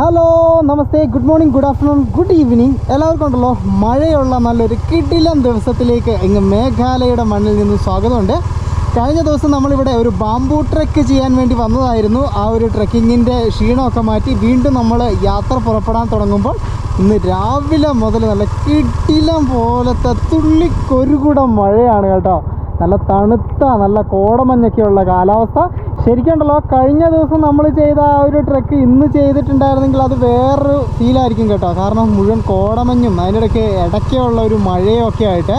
Hello നമസ്തേ. Good morning good afternoon good evening എല്ലാവർക്കും ഉണ്ടല്ലോ. മഴയുള്ള നല്ലൊരു കിടിലം ദിവസത്തിലേക്ക് ഇങ്ങ് മേഘാലയയുടെ മണ്ണിൽ നിന്ന് സ്വാഗതമുണ്ട്. കഴിഞ്ഞ ദിവസം നമ്മളിവിടെ ഒരു ബാംബു ട്രക്ക് ചെയ്യാൻ വേണ്ടി വന്നതായിരുന്നു. ആ ഒരു ട്രെക്കിങ്ങിന്റെ ക്ഷീണമൊക്കെ മാറ്റി വീണ്ടും നമ്മൾ യാത്ര പുറപ്പെടാൻ തുടങ്ങുമ്പോൾ ഇന്ന് രാവിലെ മുതൽ നല്ല കിടിലം പോലത്തെ തുള്ളിക്കൊരുകൂടം മഴയാണ് കേട്ടോ. നല്ല തണുത്ത നല്ല കോടമഞ്ഞൊക്കെയുള്ള കാലാവസ്ഥ. ശരിക്കുണ്ടല്ലോ കഴിഞ്ഞ ദിവസം നമ്മൾ ചെയ്ത ആ ഒരു ട്രക്ക് ഇന്ന് ചെയ്തിട്ടുണ്ടായിരുന്നെങ്കിൽ അത് വേറൊരു ഫീലായിരിക്കും കേട്ടോ. കാരണം മുഴുവൻ കോടമഞ്ഞും അതിനിടയ്ക്ക് ഇടയ്ക്കുള്ള ഒരു മഴയും ഒക്കെ ആയിട്ട്.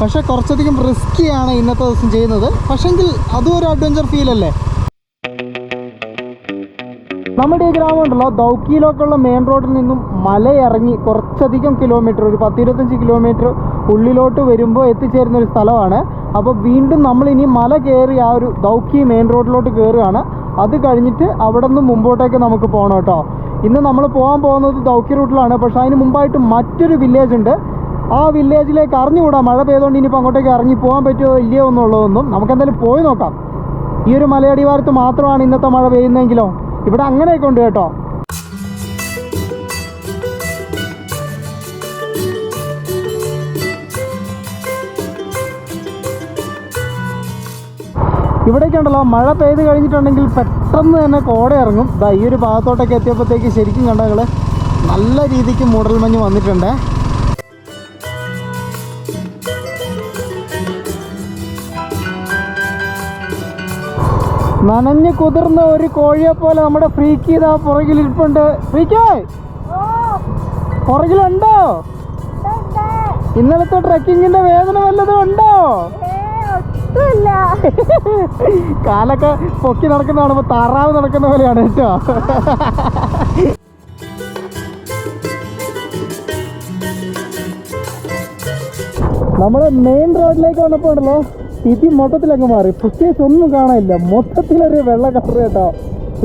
പക്ഷേ കുറച്ചധികം റിസ്ക്കിയാണ് ഇന്നത്തെ ദിവസം ചെയ്യുന്നത്. പക്ഷെങ്കിൽ അതും ഒരു അഡ്വഞ്ചർ ഫീലല്ലേ നമ്മുടെ ഈ ഗ്രാമം ഉണ്ടല്ലോ ദൗക്കിയിലേക്കുള്ള മെയിൻ റോഡിൽ നിന്നും മലയിറങ്ങി കുറച്ചധികം കിലോമീറ്റർ ഒരു പത്തിരുപത്തഞ്ച് കിലോമീറ്റർ ഉള്ളിലോട്ട് വരുമ്പോൾ എത്തിച്ചേരുന്ന ഒരു സ്ഥലമാണ്. അപ്പോൾ വീണ്ടും നമ്മൾ ഇനി മല കയറി ആ ഒരു ദൗക്കി മെയിൻ റോഡിലോട്ട് കയറുകയാണ്. അത് കഴിഞ്ഞിട്ട് അവിടെ നിന്ന് മുമ്പോട്ടേക്ക് നമുക്ക് പോകണം കേട്ടോ. ഇന്ന് നമ്മൾ പോകാൻ പോകുന്നത് ദൗക്കി റൂട്ടിലാണ്. പക്ഷേ അതിന് മുമ്പായിട്ട് മറ്റൊരു വില്ലേജ് ഉണ്ട്. ആ വില്ലേജിലേക്ക് അറിഞ്ഞുകൂടാ? മഴ പെയ്തുകൊണ്ട് ഇനിയിപ്പോൾ അങ്ങോട്ടേക്ക് ഇറങ്ങി പോകാൻ പറ്റുമോ ഇല്ലയോ എന്നുള്ളതൊന്നും നമുക്ക് എന്തായാലും പോയി നോക്കാം. ഈ ഒരു മലയടിവാരത്ത് മാത്രമാണ് ഇന്നത്തെ മഴ പെയ്യുന്നതെങ്കിലോ? ഇവിടെ അങ്ങനെയൊക്കെ ഉണ്ട് കേട്ടോ. ഇവിടേക്ക് ഉണ്ടല്ലോ. മഴ പെയ്ത് കഴിഞ്ഞിട്ടുണ്ടെങ്കിൽ പെട്ടെന്ന് തന്നെ കോട ഇറങ്ങും. ഈ ഒരു ഭാഗത്തോട്ടൊക്കെ എത്തിയപ്പോഴത്തേക്ക് ശരിക്കും കണ്ടകൾ നല്ല രീതിക്ക് മൂടൽമഞ്ഞ് വന്നിട്ടുണ്ട്. നനഞ്ഞ് കുതിർന്ന ഒരു കോഴിയെ പോലെ നമ്മുടെ ഫ്രീക്ക് ചെയ്ത പുറകിൽ ഇരിപ്പുണ്ട്. ഫ്രീക്കേ പുറകിലുണ്ടോ? ഇന്നലത്തെ ട്രക്കിങ്ങിന്റെ വേദന വല്ലതും ഉണ്ടോ? കാലൊക്കെ പൊക്കി നടക്കുന്ന കാണുമ്പോ താറാവ് നടക്കുന്ന പോലെയാണ് കേട്ടോ. നമ്മുടെ മെയിൻ റോഡിലേക്ക് വന്നപ്പോ ഉണ്ടല്ലോ സ്ഥിതി മൊത്തത്തിലങ്ങ് മാറി. പ്രത്യേകിച്ച് ഒന്നും കാണാനില്ല. മൊത്തത്തിലൊരു വെള്ള കളർ കേട്ടോ.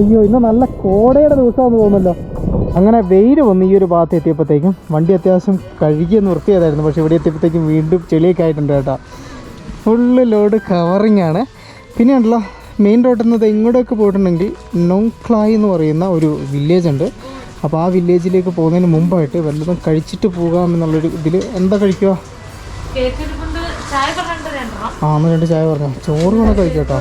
അയ്യോ ഇന്ന് നല്ല കോടയുടെ ദിവസമാണെന്ന് തോന്നുന്നല്ലോ. അങ്ങനെ വെയിൽ വന്ന് ഈ ഒരു ഭാഗത്ത് എത്തിയപ്പോഴത്തേക്കും വണ്ടി അത്യാവശ്യം കഴുകിയെന്ന് വൃത്തിയായിരുന്നു പക്ഷേ ഇവിടെ എത്തിയപ്പോഴത്തേക്കും വീണ്ടും ചെളിയൊക്കെ ആയിട്ടുണ്ട് കേട്ടോ. ഫുള്ള് ലോഡ് കവറിങ് ആണ്. പിന്നെ ഉണ്ടല്ലോ മെയിൻ റോഡിൽ നിന്ന് എങ്ങോട്ടൊക്കെ പോയിട്ടുണ്ടെങ്കിൽ നോങ്ക്ലായ് എന്ന് പറയുന്ന ഒരു വില്ലേജ് ഉണ്ട്. അപ്പോൾ ആ വില്ലേജിലേക്ക് പോകുന്നതിന് മുമ്പായിട്ട് വല്ലതും കഴിച്ചിട്ട് പോകാം എന്നുള്ളൊരു ഇതിൽ എന്താ കഴിക്കുക? ആ ഒന്ന് രണ്ട് ചായ പറഞ്ഞോ? ചോറ് വേണം കഴിക്കട്ടോ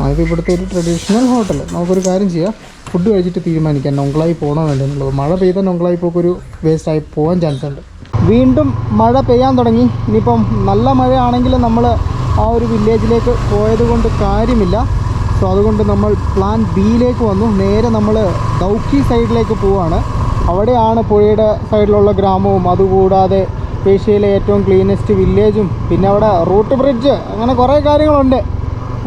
ആ ഇത് ഇവിടുത്തെ ഒരു ട്രഡീഷണൽ ഹോട്ടൽ നമുക്കൊരു കാര്യം ചെയ്യാം. ഫുഡ് കഴിച്ചിട്ട് തീരുമാനിക്കാം. നൊങ്കളായി പോകണോ വേണ്ടെന്നുള്ളത് മഴ പെയ്താൽ നൊങ്കളായി പോക്കൊരു വേസ്റ്റായി പോകാൻ ചാൻസ് ഉണ്ട്. വീണ്ടും മഴ പെയ്യാൻ തുടങ്ങി. ഇനിയിപ്പം നല്ല മഴയാണെങ്കിൽ നമ്മൾ ആ ഒരു വില്ലേജിലേക്ക് പോയത് കൊണ്ട് കാര്യമില്ല. സോ അതുകൊണ്ട് നമ്മൾ പ്ലാൻ ബിയിലേക്ക് വന്നു. നേരെ നമ്മൾ ദൗക്കി സൈഡിലേക്ക് പോവാണ്. അവിടെയാണ് പുഴയുടെ സൈഡിലുള്ള ഗ്രാമവും അതുകൂടാതെ ഏഷ്യയിലെ ഏറ്റവും ക്ലീനസ്റ്റ് വില്ലേജും പിന്നെ അവിടെ റൂട്ട് ബ്രിഡ്ജ് അങ്ങനെ കുറേ കാര്യങ്ങളുണ്ട്.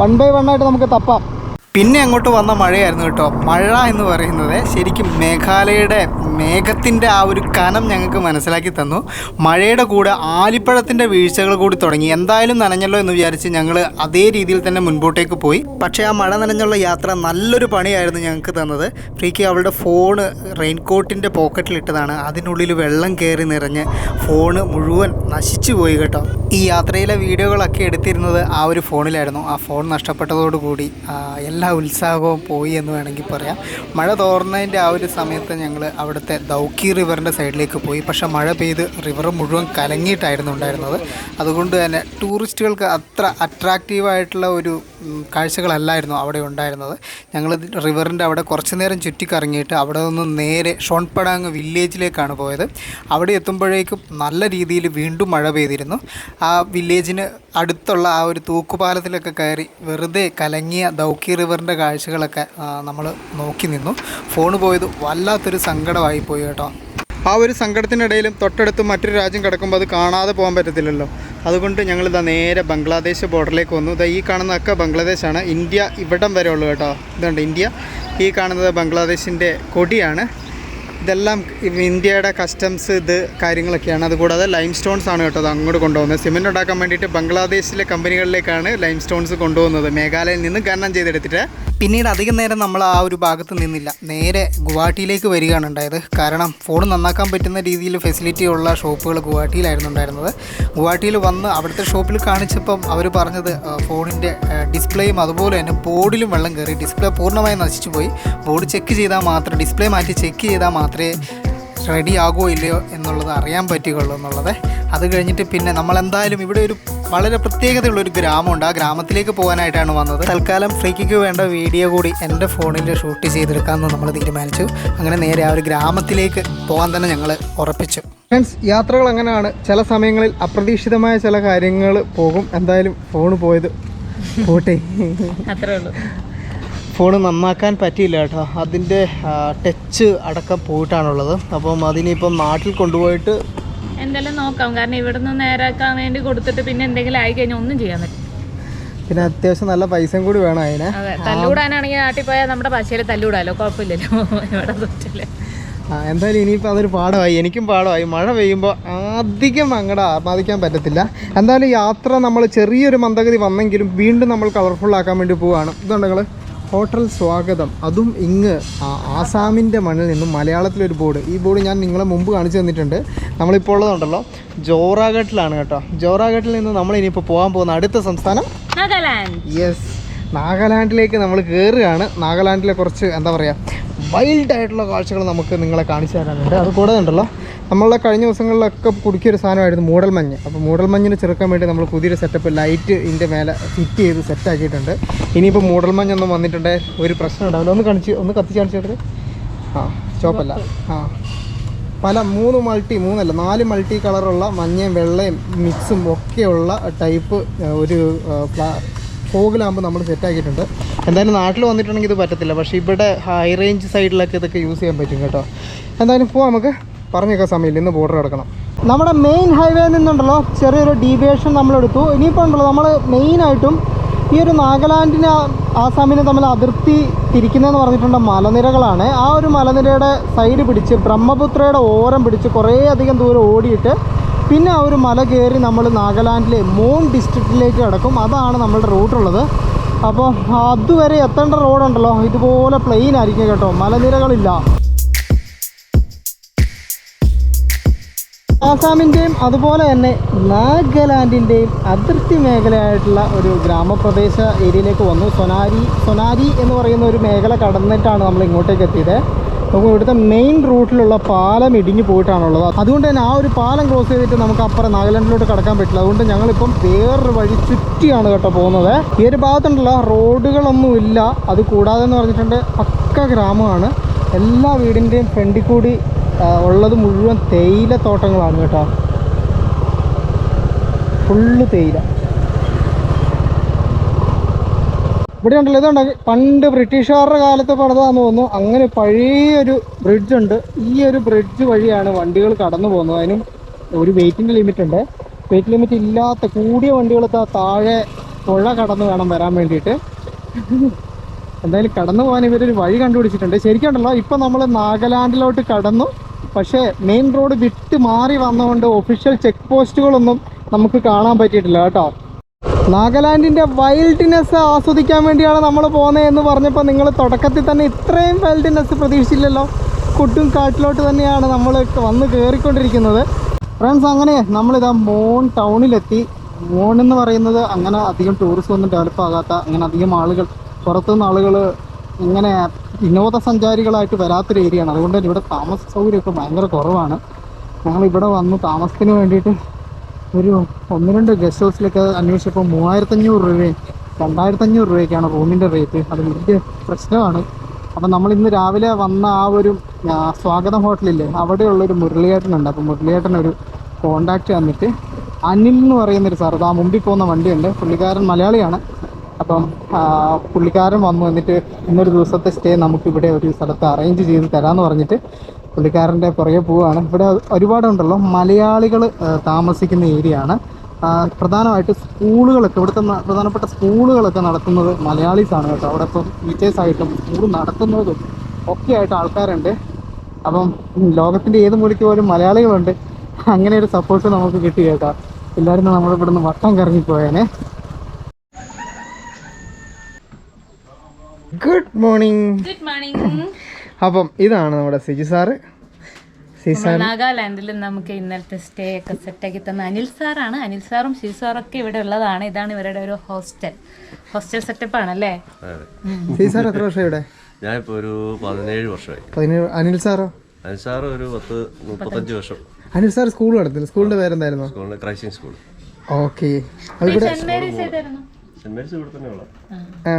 വൺ ബൈ വൺ ആയിട്ട് നമുക്ക് തപ്പാം. പിന്നെ അങ്ങോട്ട് വന്ന മഴയായിരുന്നു കേട്ടോ. മഴ എന്ന് പറയുന്നത് ശരിക്കും മേഘാലയയുടെ മേഘത്തിന്റെ ആ ഒരു കനം ഞങ്ങൾക്ക് മനസ്സിലാക്കി തന്നു. മഴയുടെ കൂടെ ആലിപ്പഴത്തിന്റെ വീഴ്ചകൾ കൂടി തുടങ്ങി. എന്തായാലും നനഞ്ഞല്ലോ എന്ന് വിചാരിച്ച് ഞങ്ങൾ അതേ രീതിയിൽ തന്നെ മുൻപോട്ടേക്ക് പോയി. പക്ഷേ ആ മഴ നനഞ്ഞുള്ള യാത്ര നല്ലൊരു പണിയായിരുന്നു ഞങ്ങൾക്ക് തന്നത്. ഫ്രീക്ക് അവളുടെ ഫോണ് റെയിൻകോട്ടിന്റെ പോക്കറ്റിലിട്ടതാണ്. അതിനുള്ളിൽ വെള്ളം കയറി നിറഞ്ഞ് ഫോണ് മുഴുവൻ നശിച്ചു പോയി കേട്ടോ. ഈ യാത്രയിലെ വീഡിയോകളൊക്കെ എടുത്തിരുന്നത് ആ ഒരു ഫോണിലായിരുന്നു. ആ ഫോൺ നഷ്ടപ്പെട്ടതോടുകൂടി എല്ലാ ഉത്സാഹവും പോയി എന്ന് വേണമെങ്കിൽ പറയാം. മഴ തോർന്നതിന്റെ ആ ഒരു സമയത്ത് ഞങ്ങൾ അവിടുത്തെ ദൗക്കി റിവറിന്റെ സൈഡിലേക്ക് പോയി. പക്ഷേ മഴ പെയ്ത് റിവർ മുഴുവൻ കലങ്ങിയിട്ടായിരുന്നു ഉണ്ടായിരുന്നത്. അതുകൊണ്ട് തന്നെ ടൂറിസ്റ്റുകൾക്ക് അത്ര അട്രാക്റ്റീവായിട്ടുള്ള ഒരു കാഴ്ചകളല്ലായിരുന്നു അവിടെ ഉണ്ടായിരുന്നത്. ഞങ്ങൾ റിവറിന്റെ അവിടെ കുറച്ച് നേരം ചുറ്റിക്കറങ്ങിയിട്ട് അവിടെ നിന്ന് നേരെ ഷോൺപടാങ് വില്ലേജിലേക്കാണ് പോയത്. അവിടെ എത്തുമ്പോഴേക്കും നല്ല രീതിയിൽ വീണ്ടും മഴ പെയ്തിരുന്നു. ആ വില്ലേജിന് അടുത്തുള്ള ആ ഒരു തൂക്കുപാലത്തിലൊക്കെ കയറി വെറുതെ കലങ്ങിയ ദൗക്കി റിവറിന്റെ കാഴ്ചകളൊക്കെ നമ്മൾ നോക്കി നിന്നു. ഫോൺ പോയത് വല്ലാത്തൊരു സങ്കടമായി പോയി കേട്ടോ. ആ ഒരു സങ്കടത്തിനിടയിലും തൊട്ടടുത്ത് മറ്റൊരു രാജ്യം കിടക്കുമ്പോൾ അത് കാണാതെ പോകാൻ പറ്റത്തില്ലല്ലോ. അതുകൊണ്ട് ഞങ്ങൾ ഇതാ നേരെ ബംഗ്ലാദേശ് ബോർഡറിലേക്ക് വന്നു. ഇതാ ഈ കാണുന്നതൊക്കെ ബംഗ്ലാദേശാണ്. ഇന്ത്യ ഇവിടം വരെ ഉള്ളൂ കേട്ടോ. ഇതുണ്ട് ഇന്ത്യ. ഈ കാണുന്നത് ബംഗ്ലാദേശിന്റെ കൊടിയാണ്. ഇതെല്ലാം ഇന്ത്യയുടെ കസ്റ്റംസ് ഇത് കാര്യങ്ങളൊക്കെയാണ്. അതുകൂടാതെ ലൈം സ്റ്റോൺസ് ആണ് കേട്ടോ അത് അങ്ങോട്ട് കൊണ്ടുപോകുന്നത്. സിമെന്റ് ഉണ്ടാക്കാൻ വേണ്ടിയിട്ട് ബംഗ്ലാദേശിലെ കമ്പനികളിലേക്കാണ് ലൈം സ്റ്റോൺസ് കൊണ്ടുപോകുന്നത്. മേഘാലയയിൽ നിന്ന് ഖനനം ചെയ്തെടുത്തിട്ട്. പിന്നീട് അധികം നേരം നമ്മൾ ആ ഒരു ഭാഗത്ത് നിന്നില്ല. നേരെ ഗുവാഹട്ടിയിലേക്ക് വരികയാണ് ഉണ്ടായത്. കാരണം ഫോൺ നന്നാക്കാൻ പറ്റുന്ന രീതിയിൽ ഫെസിലിറ്റി ഉള്ള ഷോപ്പുകൾ ഗുവാഹട്ടിയിലായിരുന്നു ഉണ്ടായിരുന്നത്. ഗുവാഹട്ടിയിൽ വന്ന് അവിടുത്തെ ഷോപ്പിൽ കാണിച്ചപ്പം അവർ പറഞ്ഞത് ഫോണിന്റെ ഡിസ്പ്ലേയും അതുപോലെ തന്നെ ബോർഡിലും വെള്ളം കയറി. ഡിസ്പ്ലേ പൂർണമായും നശിച്ചു പോയി ബോർഡ് ചെക്ക് ചെയ്താൽ മാത്രം ഡിസ്പ്ലേ മാറ്റി ചെക്ക് ചെയ്താൽ മാത്രമേ റെഡി ആകുമോ ഇല്ലയോ എന്നുള്ളത് അറിയാൻ പറ്റുകയുള്ളൂ എന്നുള്ളത്. അത് കഴിഞ്ഞിട്ട് പിന്നെ നമ്മളെന്തായാലും ഇവിടെ ഒരു വളരെ പ്രത്യേകതയുള്ള ഒരു ഗ്രാമമുണ്ട്. ആ ഗ്രാമത്തിലേക്ക് പോകാനായിട്ടാണ് വന്നത്. തൽക്കാലം ഫ്രീക്കിക്ക് വേണ്ട വീഡിയോ കൂടി എന്റെ ഫോണിൽ ഷൂട്ട് ചെയ്തെടുക്കാമെന്ന് നമ്മൾ തീരുമാനിച്ചു. അങ്ങനെ നേരെ ആ ഒരു ഗ്രാമത്തിലേക്ക് പോകാൻ തന്നെ ഞങ്ങൾ ഉറപ്പിച്ചു. ഫ്രണ്ട്സ് യാത്രകൾ അങ്ങനെയാണ്. ചില സമയങ്ങളിൽ അപ്രതീക്ഷിതമായ ചില കാര്യങ്ങൾ പോകും. എന്തായാലും ഫോൺ പോയത് പോട്ടെ. അത്രേ ഉള്ളൂ. ഫോൺ നന്നാക്കാൻ പറ്റിയില്ല കേട്ടോ. അതിന്റെ ടച്ച് അടക്കം പോയിട്ടാണുള്ളത്. അപ്പം അതിനിപ്പം നാട്ടിൽ കൊണ്ടുപോയിട്ട് എന്തായാലും നോക്കാം. കാരണം ഇവിടുന്ന് നേരാക്കാൻ വേണ്ടി കൊടുത്തിട്ട് പിന്നെ എന്തെങ്കിലും ആയി കഴിഞ്ഞാൽ ഒന്നും ചെയ്യാൻ പറ്റും പിന്നെ അത്യാവശ്യം നല്ല പൈസയും കൂടി വേണം അതിന്. അതെ തല്ലുകൂടാനാണെങ്കിൽ നാട്ടിൽ പോയാൽ നമ്മുടെ പശയിൽ തല്ലുകൂടാലോ കുഴപ്പമില്ലല്ലോ. ഇവിടെ തൊട്ടില്ലേ ആ, എന്തായാലും ഇനിയിപ്പോൾ അതൊരു പാടമായി എനിക്കും പാടമായി മഴ പെയ്യുമ്പോൾ അധികം അങ്ങടെ ആത്മാദിക്കാൻ പറ്റത്തില്ല. എന്തായാലും യാത്ര നമ്മൾ ചെറിയൊരു മന്ദഗതി വന്നെങ്കിലും വീണ്ടും നമ്മൾ കളർഫുള്ളാക്കാൻ വേണ്ടി പോവുകയാണ് ഇതുണ്ട് നിങ്ങൾ ഹോട്ടൽ സ്വാഗതം. അതും ഇങ്ങ് ആസാമിന്റെ മണ്ണിൽ നിന്നും മലയാളത്തിലൊരു ബോർഡ്. ഈ ബോർഡ് ഞാൻ നിങ്ങളെ മുമ്പ് കാണിച്ചു തന്നിട്ടുണ്ട്. നമ്മളിപ്പോൾ ഉള്ളതുണ്ടല്ലോ ജോറാഘട്ടിലാണ് കേട്ടോ. ജോറാഘട്ടിൽ നിന്ന് നമ്മൾ ഇനിയിപ്പോൾ പോകാൻ പോകുന്ന അടുത്ത സംസ്ഥാനം? നാഗാലാൻഡ് യെസ്. നാഗാലാൻഡിലേക്ക് നമ്മൾ കയറുകയാണ്. നാഗാലാൻഡിലെ കുറച്ച് എന്താ പറയുക വൈൽഡ് ആയിട്ടുള്ള കാഴ്ചകൾ നമുക്ക് നിങ്ങളെ കാണിച്ചു തരാനുണ്ട്. അത് കൂടാതെ ഉണ്ടല്ലോ നമ്മളുടെ കഴിഞ്ഞ ദിവസങ്ങളിലൊക്കെ കുടുക്കിയൊരു സാധനമായിരുന്നു മൂടൽമഞ്ഞ് അപ്പോൾ മൂടൽമഞ്ഞിന് ചെറുക്കാൻ വേണ്ടി നമ്മൾ പുതിയൊരു സെറ്റപ്പ് ലൈറ്റ് ഇതിന്റെ മേലെ ഫിറ്റ് ചെയ്ത് സെറ്റ് ആക്കിയിട്ടുണ്ട്. ഇനിയിപ്പോൾ ഒന്നും വന്നിട്ടുണ്ട് ഒരു പ്രശ്നം ഉണ്ടാവില്ല. ഒന്ന് കാണിച്ച് ഒന്ന് കത്തിച്ച് കാണിച്ചിട്ട് ആ ചോപ്പല്ല ആ. പല മൂന്ന് മൾട്ടി മൂന്നല്ല നാല് മൾട്ടി കളറുള്ള മഞ്ഞയും വെള്ളയും മിക്സും ഒക്കെയുള്ള ടൈപ്പ് ഒരു ഫോഗ് ലാമ്പ് നമ്മൾ സെറ്റാക്കിയിട്ടുണ്ട് എന്തായാലും നാട്ടിൽ വന്നിട്ടുണ്ടെങ്കിൽ ഇത് പറ്റത്തില്ല. പക്ഷേ ഇവിടെ ഹൈ റേഞ്ച് സൈഡിലൊക്കെ ഇതൊക്കെ യൂസ് ചെയ്യാൻ പറ്റും കേട്ടോ. എന്തായാലും പോവാം നമുക്ക്. പറഞ്ഞേക്കാൻ സമയമില്ല ഇന്ന് ബോർഡർ കിടക്കണം നമ്മുടെ മെയിൻ ഹൈവേയിൽ നിന്നുണ്ടല്ലോ ചെറിയൊരു ഡീവിയേഷൻ നമ്മളെടുത്തു. ഇനിയിപ്പോൾ ഉണ്ടല്ലോ നമ്മൾ മെയിനായിട്ടും ഈ ഒരു നാഗാലാൻഡിനെ ആസാമിനെ തമ്മിൽ അതിർത്തി തിരിക്കുന്നതെന്ന് പറഞ്ഞിട്ടുണ്ട് മലനിരകളാണ്. ആ ഒരു മലനിരയുടെ സൈഡ് പിടിച്ച് ബ്രഹ്മപുത്രയുടെ ഓരം പിടിച്ച് കുറേ അധികം ദൂരം ഓടിയിട്ട് പിന്നെ ആ ഒരു മല കയറി നമ്മൾ നാഗാലാൻഡിലെ മോൺ ഡിസ്ട്രിക്റ്റിലേക്ക് കിടക്കും. അതാണ് നമ്മളുടെ റൂട്ടുള്ളത്. അപ്പോൾ അതുവരെ എത്തേണ്ട റോഡുണ്ടല്ലോ. ഇതുപോലെ പ്ലെയിൻ ആയിരിക്കും കേട്ടോ. മലനിരകളില്ല. ആസാമിന്റെയും അതുപോലെ തന്നെ നാഗാലാൻഡിന്റെയും അതിർത്തി മേഖലയായിട്ടുള്ള ഒരു ഗ്രാമപ്രദേശ ഏരിയയിലേക്ക് വന്നു. സൊനാരി സൊനാരി എന്ന് പറയുന്ന ഒരു മേഖല കടന്നിട്ടാണ് നമ്മൾ ഇങ്ങോട്ടേക്ക് എത്തിയത്. നമുക്ക് ഇവിടുത്തെ മെയിൻ റൂട്ടിലുള്ള പാലം ഇടിഞ്ഞു പോയിട്ടാണുള്ളത്. അതുകൊണ്ട് തന്നെ ആ ഒരു പാലം ക്രോസ് ചെയ്തിട്ട് നമുക്ക് അപ്പുറം നാഗാലാൻഡിലോട്ട് കടക്കാൻ പറ്റില്ല. അതുകൊണ്ട് ഞങ്ങളിപ്പം വേറൊരു വഴി ചുറ്റിയാണ് കേട്ടോ പോകുന്നത്. ഈ ഒരു ഭാഗത്തുണ്ടല്ലോ റോഡുകളൊന്നും ഇല്ല. അത് കൂടാതെ എന്ന് പറഞ്ഞിട്ടുണ്ട് പക്ക ഗ്രാമമാണ്. എല്ലാ വീടിന്റെയും ഫ്രണ്ടിൽ കൂടി ഉള്ളത് മുഴുവൻ തേയില തോട്ടങ്ങളാണ് കേട്ടോ. ഫുള്ള് തേയില. ഇവിടെ ഉണ്ടല്ലോ ഇതുണ്ട്? പണ്ട് ബ്രിട്ടീഷുകാരുടെ കാലത്ത് പണിതാന്ന് തോന്നുന്നു. അങ്ങനെ പഴയൊരു ബ്രിഡ്ജ് ഉണ്ട്. ഈ ഒരു ബ്രിഡ്ജ് വഴിയാണ് വണ്ടികൾ കടന്നു പോകുന്നത്. അതിനും ഒരു വെയിറ്റിംഗ് ലിമിറ്റ് ഉണ്ട്. വെയിറ്റ് ലിമിറ്റ് ഇല്ലാത്ത കൂടിയ വണ്ടികൾ താഴെ പുഴ കടന്ന് വേണം വരാൻ വേണ്ടിയിട്ട്. എന്തായാലും കടന്നു പോകാൻ ഇവരൊരു വഴി കണ്ടുപിടിച്ചിട്ടുണ്ട്. ശരിക്കും ഉണ്ടല്ലോ ഇപ്പം നമ്മൾ നാഗാലാൻഡിലോട്ട് കടന്നു. പക്ഷേ മെയിൻ റോഡ് വിട്ട് മാറി വന്നതുകൊണ്ട് ഒഫീഷ്യൽ ചെക്ക് പോസ്റ്റുകളൊന്നും നമുക്ക് കാണാൻ പറ്റിയിട്ടില്ല കേട്ടോ. നാഗാലാൻഡിന്റെ വൈൽഡ്നെസ് ആസ്വദിക്കാൻ വേണ്ടിയാണ് നമ്മൾ പോകുന്നത് എന്ന് പറഞ്ഞപ്പോൾ നിങ്ങൾ തുടക്കത്തിൽ തന്നെ ഇത്രയും വൈൽഡ്നെസ് പ്രതീക്ഷിച്ചില്ലല്ലോ. കുട്ടും കാട്ടിലോട്ട് തന്നെയാണ് നമ്മൾ വന്ന് കയറിക്കൊണ്ടിരിക്കുന്നത്. ഫ്രണ്ട്സ് അങ്ങനെ നമ്മളിതാ മോൺ ടൗണിലെത്തി. മോൺ എന്ന് പറയുന്നത് അങ്ങനെ അധികം ടൂറിസം ഒന്നും ഡെവലപ്പ് ആകാത്ത അങ്ങനെ അധികം ആളുകൾ പുറത്തുനിന്ന് ആളുകൾ ഇങ്ങനെ വിനോദസഞ്ചാരികളായിട്ട് വരാത്തൊരു ഏരിയയാണ് അതുകൊണ്ട് തന്നെ ഇവിടെ താമസ സൗകര്യമൊക്കെ ഭയങ്കര കുറവാണ്. ഞങ്ങൾ ഇവിടെ വന്ന് താമസത്തിന് വേണ്ടിയിട്ട് ഒരു ഒന്ന് രണ്ട് ഗസ്റ്റ് ഹൗസിലൊക്കെ അന്വേഷിച്ചപ്പോൾ മൂവായിരത്തഞ്ഞൂറ് രൂപയും രണ്ടായിരത്തഞ്ഞൂറ് രൂപയൊക്കെയാണ് റൂമിന്റെ റേറ്റ് അത് വലിയ പ്രശ്നമാണ്. അപ്പം നമ്മൾ ഇന്ന് രാവിലെ വന്ന ആ ഒരു സ്വാഗതം ഹോട്ടലില്ലേ അവിടെയുള്ളൊരു മുരളിയേട്ടനുണ്ട് അപ്പം മുരളിയേട്ടനൊരു കോണ്ടാക്ട് തന്നിട്ട് അനിൽ എന്ന് പറയുന്നൊരു സാർ ആ മുമ്പിൽ പോകുന്ന വണ്ടിയുണ്ട്. പുള്ളിക്കാരൻ മലയാളിയാണ്. അപ്പം പുള്ളിക്കാരൻ വന്നു വന്നിട്ട് ഇന്നൊരു ദിവസത്തെ സ്റ്റേ നമുക്കിവിടെ ഒരു സ്ഥലത്ത് അറേഞ്ച് ചെയ്ത് തരാമെന്ന് പറഞ്ഞിട്ട് പുള്ളിക്കാരന്റെ പുറകെ പോവുകയാണ്. ഇവിടെ ഒരുപാടുണ്ടല്ലോ മലയാളികൾ താമസിക്കുന്ന ഏരിയ ആണ് പ്രധാനമായിട്ട് സ്കൂളുകളൊക്കെ ഇവിടുത്തെ പ്രധാനപ്പെട്ട സ്കൂളുകളൊക്കെ നടത്തുന്നത് മലയാളീസാണ് കേട്ടോ. അവിടെ ഇപ്പം ടീച്ചേഴ്സായിട്ടും സ്കൂൾ നടത്തുന്നതും ഒക്കെ ആയിട്ട് ആൾക്കാരുണ്ട്. അപ്പം ലോകത്തിന്റെ ഏത് മൂലയ്ക്ക് പോലും മലയാളികളുണ്ട്. അങ്ങനെ ഒരു സപ്പോർട്ട് നമുക്ക് കിട്ടി കേട്ടോ. എല്ലാവരും നമ്മൾ ഇവിടുന്ന് വട്ടം കറങ്ങിപ്പോയേനെ ഗുഡ് മോർണിംഗ് ഗുഡ് മോർണിംഗ് അപ്പം ഇതാണ് നമ്മുടെ സിജി സാറ്. നാഗാലാൻഡിൽ നമുക്ക് ഇന്നലത്തെ സ്റ്റേ ഒക്കെ സെറ്റാക്കി തന്ന അനിൽ സാറാണ്. അനിൽ സാറും ശിവ സാറൊക്കെ ഇവിടെ ഉള്ളതാണ്. ഇതാണ് ഇവരുടെ ഒരു ഹോസ്റ്റൽ. ഹോസ്റ്റൽ സെറ്റപ്പ് ആണല്ലേ സിജി സാർ എത്ര വർഷം ഇവിടെ? ഞാനിപ്പോൾ ഒരു പതിനേഴ് വർഷമായി. പതിനേഴ് അനിൽ സാറോ? അനിൽ സാർ ഒരു പത്ത് മുപ്പത്തഞ്ച് വർഷം. അനിൽ സാർ സ്കൂൾ നടത്തില്ല. സ്കൂളിന്റെ പേരെന്തായിരുന്നു? സ്കൂളിന്റെ ക്രൈസിംഗ് സ്കൂൾ. ഓക്കെ. ഇവിടെ സെന്റ് മേരീസ് ഇവിടെ തന്നെയുള്ള ഉള്ള ആ.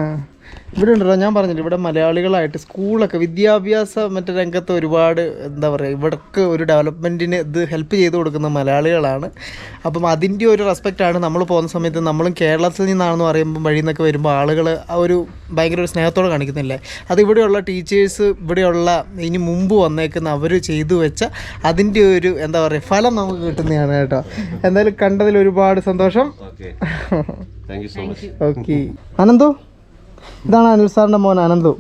ഇവിടെ ഉണ്ടല്ലോ ഞാൻ പറഞ്ഞില്ല ഇവിടെ മലയാളികളായിട്ട് സ്കൂളൊക്കെ വിദ്യാഭ്യാസ മറ്റു രംഗത്ത് ഒരുപാട് എന്താ പറയുക ഇവിടക്ക് ഒരു ഡെവലപ്മെന്റിന് ഇത് ഹെൽപ്പ് ചെയ്ത് കൊടുക്കുന്ന മലയാളികളാണ്. അപ്പം അതിന്റെ ഒരു റെസ്പെക്റ്റാണ് നമ്മൾ പോകുന്ന സമയത്ത് നമ്മളും കേരളത്തിൽ നിന്നാണെന്ന് പറയുമ്പോൾ വഴിയിൽ നിന്നൊക്കെ വരുമ്പോൾ ആളുകൾ ആ ഒരു ഭയങ്കര ഒരു സ്നേഹത്തോടെ കാണിക്കുന്നില്ലേ? അത് ഇവിടെയുള്ള ടീച്ചേഴ്സ് ഇവിടെയുള്ള ഇനി മുമ്പ് വന്നേക്കുന്ന അവർ ചെയ്തു വെച്ച അതിന്റെ ഒരു എന്താ പറയുക ഫലം നമുക്ക് കിട്ടുന്നതാണ് കേട്ടോ. എന്തായാലും കണ്ടതിൽ ഒരുപാട് സന്തോഷം. അനന്തോ ഓക്കെ അനന്തു? ഇതാണ് അനിൽ സാറിന്റെ മോൻ അനന്തു.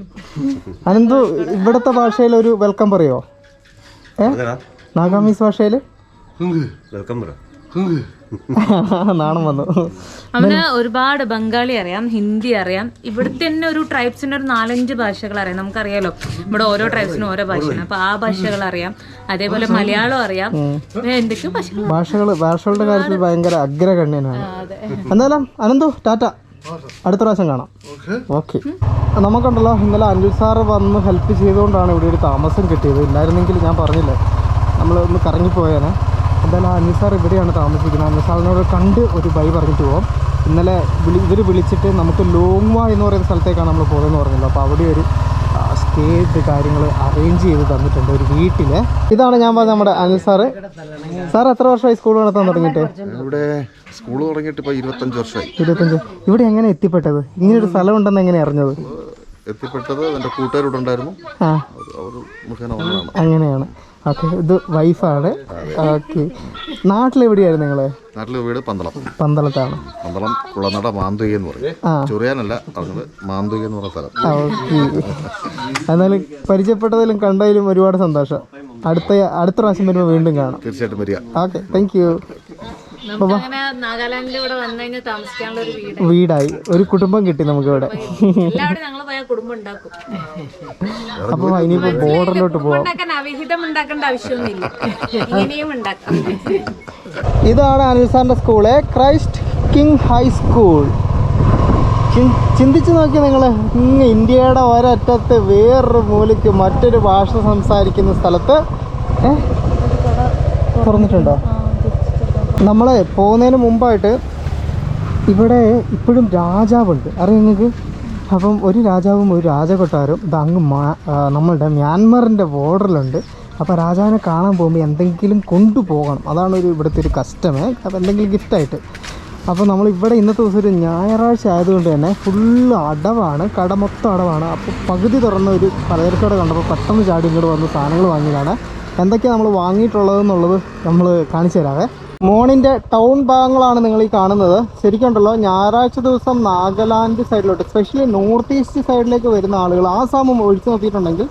അനന്തു ഇവിടത്തെ ഭാഷയിൽ ഒരു വെൽക്കം പറയോ? ഏ? നാഗാമീസ് ഭാഷയിൽ? വെൽക്കം ബ്രോ നാണം വന്നു. അവന് ഒരുപാട് ബംഗാളി അറിയാം ഹിന്ദി അറിയാം. ഇവിടുത്തെ തന്നെ ഒരു ട്രൈബ്സിന്റെ ഒരു നാലഞ്ച് ഭാഷകൾ അറിയാം. നമുക്കറിയാലോ ഇവിടെ ഓരോ ട്രൈബ്സിനും ഓരോ ഭാഷയാണ്. അപ്പൊ ആ ഭാഷകൾ അറിയാം. അതേപോലെ മലയാളം അറിയാം. എന്തൊക്കെയോ ഭാഷകൾ ഭാഷകളുടെ കാര്യത്തിൽ ഭയങ്കര അഗ്രഗണ്യനാണ്. അതെ. എന്തായാലും അനന്തു ടാറ്റ. അടുത്ത പ്രാവശ്യം കാണാം. ഓക്കെ. നമുക്കുണ്ടല്ലോ ഇന്നലെ അനിൽ സാറ് വന്ന് ഹെൽപ്പ് ചെയ്തുകൊണ്ടാണ് ഇവിടെ ഒരു താമസം കിട്ടിയത്. ഇല്ലായിരുന്നെങ്കിൽ ഞാൻ പറഞ്ഞില്ലേ നമ്മൾ ഒന്ന് കറങ്ങിപ്പോയേനെ. എന്തായാലും അനിൽ സാർ ഇവിടെയാണ് താമസിക്കുന്നത്. അനിൽ സാറിനോട് കണ്ട് ഒരു ബൈ പറഞ്ഞിട്ട് പോകാം ഇന്നലെ വിളി ഇവർ വിളിച്ചിട്ട് നമുക്ക് ലോങ്വ എന്ന് പറയുന്ന സ്ഥലത്തേക്കാണ് നമ്മൾ പോകുന്നതെന്ന് പറഞ്ഞല്ലോ. അപ്പോൾ അവിടെ ഒരു സ്റ്റേജ് കാര്യങ്ങൾ അറേഞ്ച് ചെയ്ത് തന്നിട്ടുണ്ട് ഒരു വീട്ടിൽ ഇതാണ് ഞാൻ പറഞ്ഞത് നമ്മുടെ അനിൽ സാറ്. സാർ എത്ര വർഷമായി സ്കൂൾ നടത്താൻ തുടങ്ങിയിട്ട്? ഇവിടെ സ്കൂൾ തുടങ്ങിയിട്ട് ഇപ്പോൾ ഇരുപത്തഞ്ച് വർഷമായി ഇരുപത്തഞ്ച് ഇവിടെ എങ്ങനെ എത്തിപ്പെട്ടത്? ഇങ്ങനൊരു സ്ഥലം ഉണ്ടെന്ന് എങ്ങനെ അറിഞ്ഞത്? എത്തിപ്പെട്ടത് എന്റെ കൂട്ടുകാരുണ്ടായിരുന്നു ഉണ്ടായിരുന്നു ആ. അവർ- അവർ മുഖേന വന്നതാണ്. അങ്ങനെയാണ്. ഓക്കെ ഇത് വൈഫാണ്. ഓക്കെ. നാട്ടിലെവിടെയായിരുന്നു നിങ്ങൾ നാട്ടിലെ വീട് പന്തളം. പന്തളത്താണ്. പന്തളം കുളനട മാന്തുക എന്ന് പറയും. ആ. ചൊറിയാനല്ല പറഞ്ഞത് മാന്തുകി എന്ന് പറഞ്ഞ സ്ഥലം. എന്നാലും പരിചയപ്പെട്ടതിലും കണ്ടതിലും ഒരുപാട് സന്തോഷം. അടുത്ത അടുത്ത പ്രാവശ്യം വരുമ്പോൾ വീണ്ടും കാണാം. തീർച്ചയായിട്ടും വരിക. ഓക്കെ താങ്ക് യു വീടായി. ഒരു കുടുംബം കിട്ടി നമുക്ക് ഇവിടെ. അപ്പൊ ഇനിയിപ്പോ ബോർഡറിലോട്ട് പോവാം. ഇതാണ് അനിൽ സാറിന്റെ സ്കൂൾ ക്രൈസ്റ്റ് കിങ് ഹൈസ്കൂൾ ചിന്തിച്ചു നോക്കി നിങ്ങൾ ഇങ്ങ് ഇന്ത്യയുടെ ഒരറ്റത്ത് വേറൊരു മൂലയ്ക്ക് മറ്റൊരു ഭാഷ സംസാരിക്കുന്ന സ്ഥലത്ത് തുറന്നിട്ടുണ്ടോ? നമ്മളെ പോകുന്നതിന് മുമ്പായിട്ട് ഇവിടെ ഇപ്പോഴും രാജാവുണ്ട്. അറിയാം നിങ്ങൾക്ക്? അപ്പം ഒരു രാജാവും ഒരു രാജകൊട്ടാരും ഇത് അങ്ങ് നമ്മളുടെ മ്യാൻമറിന്റെ ബോർഡറിലുണ്ട്. അപ്പോൾ രാജാവിനെ കാണാൻ പോകുമ്പോൾ എന്തെങ്കിലും കൊണ്ടുപോകണം. അതാണ് ഒരു ഇവിടുത്തെ ഒരു കസ്റ്റമേ. അപ്പോൾ എന്തെങ്കിലും ഗിഫ്റ്റായിട്ട് അപ്പോൾ നമ്മൾ ഇവിടെ ഇന്നത്തെ ദിവസം ഒരു ഞായറാഴ്ച ആയതുകൊണ്ട് തന്നെ ഫുള്ള് അടവാണ്. കട മൊത്തം അടവാണ്. അപ്പോൾ പകുതി തുറന്ന ഒരു പലചരക്കട കണ്ടപ്പോൾ പെട്ടെന്ന് ചാടി ഇങ്ങോട്ട് വന്ന് സാധനങ്ങൾ വാങ്ങിയതാണ്. എന്തൊക്കെയാണ് നമ്മൾ വാങ്ങിയിട്ടുള്ളതെന്നുള്ളത് നമ്മൾ കാണിച്ചു തരാവേ. മോണിന്റെ ടൗൺ ഭാഗങ്ങളാണ് നിങ്ങൾ ഈ കാണുന്നത്. ശരിക്കുണ്ടല്ലോ ഞായറാഴ്ച ദിവസം നാഗാലാൻഡ് സൈഡിലോട്ട് സ്പെഷ്യലി നോർത്ത് ഈസ്റ്റ് സൈഡിലേക്ക് വരുന്ന ആളുകൾ ആസാമും ഒഴിച്ചു നോക്കിയിട്ടുണ്ടെങ്കിൽ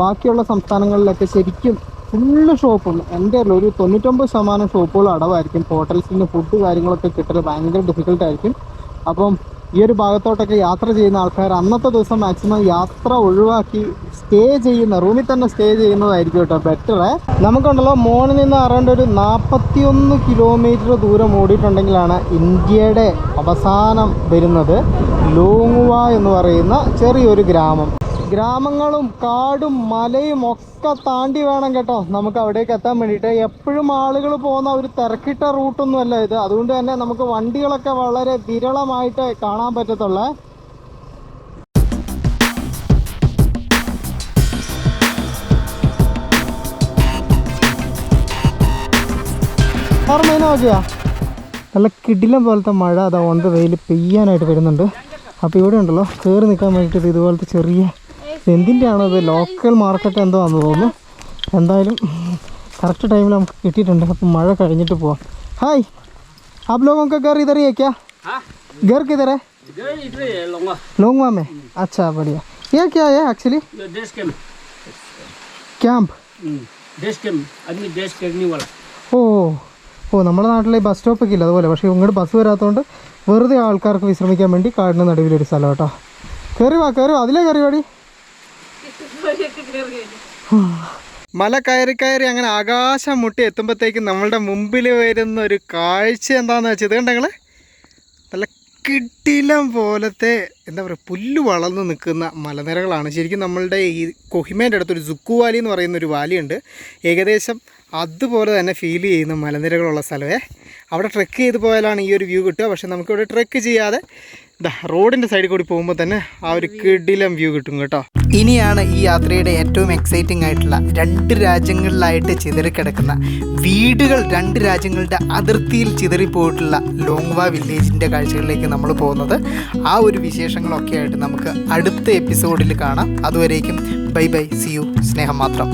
ബാക്കിയുള്ള സംസ്ഥാനങ്ങളിലൊക്കെ ശരിക്കും ഫുള്ള് ഷോപ്പും എന്റെ ഒരു തൊണ്ണൂറ്റൊമ്പത് ശതമാനം ഷോപ്പുകൾ അടവായിരിക്കും. ഹോട്ടൽസിന്റെ ഫുഡ് കാര്യങ്ങളൊക്കെ കിട്ടൽ ഭയങ്കര ഡിഫിക്കൽട്ടായിരിക്കും അപ്പം ഈ ഒരു ഭാഗത്തോട്ടൊക്കെ യാത്ര ചെയ്യുന്ന ആൾക്കാർ അന്നത്തെ ദിവസം മാക്സിമം യാത്ര ഒഴിവാക്കി സ്റ്റേ ചെയ്യുന്ന റൂമിൽ തന്നെ സ്റ്റേ ചെയ്യുന്നതായിരിക്കും കേട്ടോ ബെറ്റർ നമുക്കുണ്ടല്ലോ മോണിൽ നിന്ന് അറൗണ്ട് ഒരു നാൽപ്പത്തിയൊന്ന് കിലോമീറ്റർ ദൂരം ഓടിയിട്ടുണ്ടെങ്കിലാണ് ഇന്ത്യയുടെ അവസാനം വരുന്നത്. ലോങ്ങുവ എന്ന് പറയുന്ന ചെറിയൊരു ഗ്രാമം. ഗ്രാമങ്ങളും കാടും മലയും ഒക്കെ താണ്ടി വേണം കേട്ടോ. നമുക്ക് അവിടേക്ക് എത്താൻ വേണ്ടിയിട്ട്. എപ്പോഴും ആളുകൾ പോകുന്ന ഒരു തിരക്കിട്ട റൂട്ടൊന്നുമല്ല ഇത്. അതുകൊണ്ട് തന്നെ നമുക്ക് വണ്ടികളൊക്കെ വളരെ വിരളമായിട്ട് കാണാൻ പറ്റത്തുള്ളേ. നല്ല കിടിലം പോലത്തെ മഴ അതാ ഒന്ന് വെയിൽ പെയ്യാനായിട്ട് വരുന്നുണ്ട്. അപ്പോൾ ഇവിടെ ഉണ്ടല്ലോ. കയറി നിൽക്കാൻ വേണ്ടിയിട്ട് ഇതുപോലത്തെ ചെറിയ എന്തിൻ്റെ ആണോ ഇത് ലോക്കൽ മാർക്കറ്റ് എന്തോ ആണെന്ന് തോന്നുന്നു എന്തായാലും കറക്റ്റ് ടൈമിൽ നമുക്ക് കിട്ടിയിട്ടുണ്ട് അപ്പം മഴ കഴിഞ്ഞിട്ട് പോവാം ഹായ് आप लोगों का घर इधर ही है क्या घर किधर है लोंगवा में अच्छा बढ़िया ये क्या है एक्चुअली कैंप देश के आदमी देश करने वाला ഓ ഓ നമ്മുടെ നാട്ടിലെ ബസ് സ്റ്റോപ്പൊക്കെ ഇല്ല അതുപോലെ പക്ഷേ ഇങ്ങോട്ട് ബസ് വരാത്തതുകൊണ്ട് വെറുതെ ആൾക്കാർക്ക് വിശ്രമിക്കാൻ വേണ്ടി കാടിന് നടുവിലൊരു സ്ഥലം കേട്ടോ കയറി വാ കയറി വാ അതിലേ കയറി വാടി മല കയറി കയറി അങ്ങനെ ആകാശം മുട്ടി എത്തുമ്പോഴത്തേക്കും നമ്മളുടെ മുമ്പിൽ വരുന്ന ഒരു കാഴ്ച എന്താണെന്ന് വെച്ചാൽ ഇത് കണ്ടങ്ങൾ നല്ല കിടിലം പോലത്തെ എന്താ പറയുക പുല്ല് വളർന്ന് നിൽക്കുന്ന മലനിരകളാണ്. ശരിക്കും നമ്മളുടെ ഈ കൊഹിമേന്റെ അടുത്തൊരു സുക്കു വാലി എന്ന് പറയുന്ന ഒരു വാലിയുണ്ട്. ഏകദേശം അതുപോലെ തന്നെ ഫീൽ ചെയ്യുന്ന മലനിരകളുള്ള സ്ഥലമേ. അവിടെ ട്രെക്ക് ചെയ്ത് പോയാലാണ് ഈ ഒരു വ്യൂ കിട്ടുക. പക്ഷേ നമുക്കിവിടെ ട്രെക്ക് ചെയ്യാതെ റോഡിന്റെ സൈഡിൽ കൂടി പോകുമ്പോൾ തന്നെ ആ ഒരു കിടിലം വ്യൂ കിട്ടും കേട്ടോ. ഇനിയാണ് ഈ യാത്രയുടെ ഏറ്റവും എക്സൈറ്റിംഗ് ആയിട്ടുള്ള രണ്ട് രാജ്യങ്ങളിലായിട്ട് ചിതറിക്കിടക്കുന്ന വീടുകൾ രണ്ട് രാജ്യങ്ങളുടെ അതിർത്തിയിൽ ചിതറിപ്പോയിട്ടുള്ള ലോങ്വ വില്ലേജിന്റെ കാഴ്ചകളിലേക്ക് നമ്മൾ പോകുന്നത്. ആ ഒരു വിശേഷങ്ങളൊക്കെ ആയിട്ട് നമുക്ക് അടുത്ത എപ്പിസോഡിൽ കാണാം. അതുവരേക്കും ബൈ ബൈ സി യു സ്നേഹം മാത്രം.